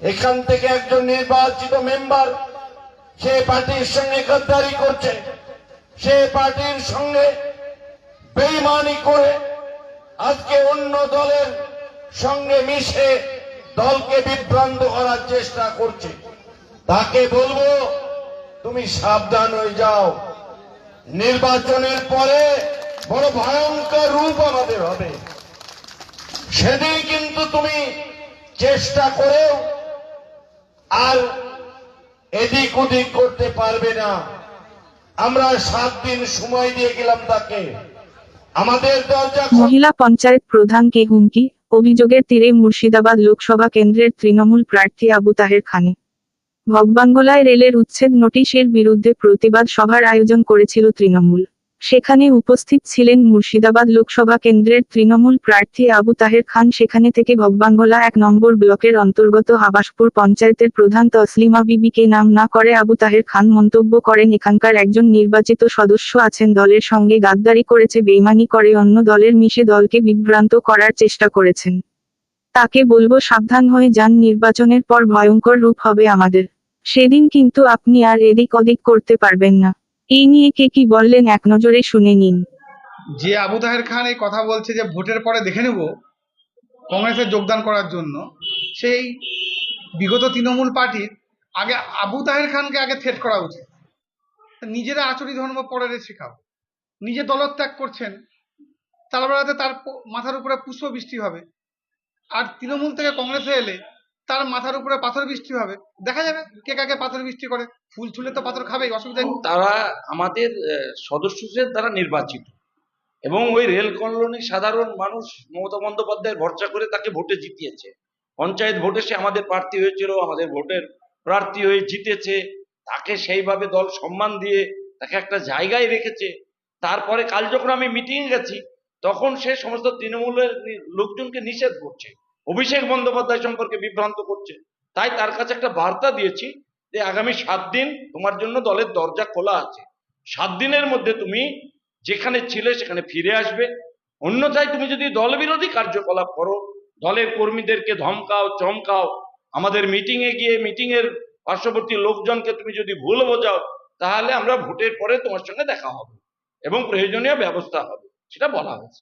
এখান থেকে একজন নির্বাচিত মেম্বার সে পার্টির সঙ্গে গদ্দারি করছে। সে পার্টির সঙ্গে বেইমানি করে আজকে অন্য দলের সঙ্গে মিশে দলকে বিভ্রান্ত করার চেষ্টা করছে। তাকে বলব, তুমি সাবধান হয়ে যাও। নির্বাচনের পরে বড় ভয়ঙ্কর রূপ আমাদের হবে। সেদিন কিন্তু তুমি চেষ্টা করেও আর এদিক ওদিক করতে পারবে না। আমরা সাত দিন সময় দিয়ে গেলাম তাকে। আমাদের দরজা মহিলা পঞ্চায়েত প্রধানকে হুমকি, অভিযোগের তীরে মুর্শিদাবাদ লোকসভা কেন্দ্রের তৃণমূল প্রার্থী আবু তাহের খানে। ভগবাঙ্গলায় রেলের উচ্ছেদ নোটিশের বিরুদ্ধে প্রতিবাদ সভার আয়োজন করেছিল তৃণমূল। সেখানে উপস্থিত ছিলেন মুর্শিদাবাদ লোকসভা কেন্দ্রের তৃণমূল প্রার্থী আবু তাহের খান। সেখানে থেকে ভগবাঙ্গলা এক নম্বর ব্লকের অন্তর্গত আবাসপুর পঞ্চায়েতের প্রধান তসলিমা বিবিকে নাম না করে আবু তাহের খান মন্তব্য করেন। এখানকার একজন নির্বাচিত সদস্য আছেন, দলের সঙ্গে গাদ্দারি করেছে, বেইমানি করে, অন্য দলের মিশে দলকে বিভ্রান্ত করার চেষ্টা করেছেন। তাকে বলব, সাবধান হয়ে যান, নির্বাচনের পর ভয়ঙ্কর রূপ হবে আমাদের। সেদিন কিন্তু আপনি আর এদিক ওদিক করতে পারবেন না। এই নিয়ে কে কি বললেন এক নজরে শুনে নিন। যে আবু তাহের খান এই কথা বলছে যে ভোটের পরে দেখে নেব কংগ্রেসে যোগদান করার জন্য, সেই বিগত তৃণমূল পার্টির আগে আবু তাহের খানকে আগে থেট করা উচিত। নিজেরা আচরি ধর্ম পরে শেখাও। নিজে দলত্যাগ করছেন তার বেলাতে তার মাথার উপরে পুষ্প বৃষ্টি হবে। আর তৃণমূল থেকে কংগ্রেসে এলে তার মাথার উপরে পাথর বৃষ্টি হবে। দেখা যাবে কে কাকে পাথর বৃষ্টি করে। ফুল ছুলে তো পাথর খাবেই, অসুবিধা তারা আমাদের সদস্যদের দ্বারা নির্বাচিত। এবং ওই রেল কলোনির সাধারণ মানুষ মমতা বন্দ্যোপাধ্যায়ের ভরসা করে তাকে ভোটে জিতিয়েছে। পঞ্চায়েত ভোটে সে আমাদের প্রার্থী হয়েছিল, আমাদের ভোটের প্রার্থী হয়ে জিতেছে। তাকে সেইভাবে দল সম্মান দিয়ে তাকে একটা জায়গায় রেখেছে। তারপরে কাল যখন আমি মিটিং গেছি, তখন সে সমস্ত তৃণমূলের লোকজনকে নিষেধ করছে। অভিষেক বন্দ্যোপাধ্যায় সম্পর্কে বিভ্রান্ত করছে। তাই তার কাছে একটা বার্তা দিয়েছি যে আগামী সাত দিন তোমার জন্য দলের দরজা খোলা আছে। সাত দিনের মধ্যে তুমি যেখানে ছিলে সেখানে ফিরে আসবে। অন্যথায় তুমি যদি দল বিরোধী কার্যকলাপ করো, দলের কর্মীদেরকে ধমকাও, চমকাও, আমাদের মিটিং এ গিয়ে মিটিং এর পার্শ্ববর্তী লোকজনকে তুমি যদি ভুল বোঝাও, তাহলে আমরা ভোটের পরে তোমার সঙ্গে দেখা হবে এবং প্রয়োজনীয় ব্যবস্থা হবে। সেটা বলা হয়েছে।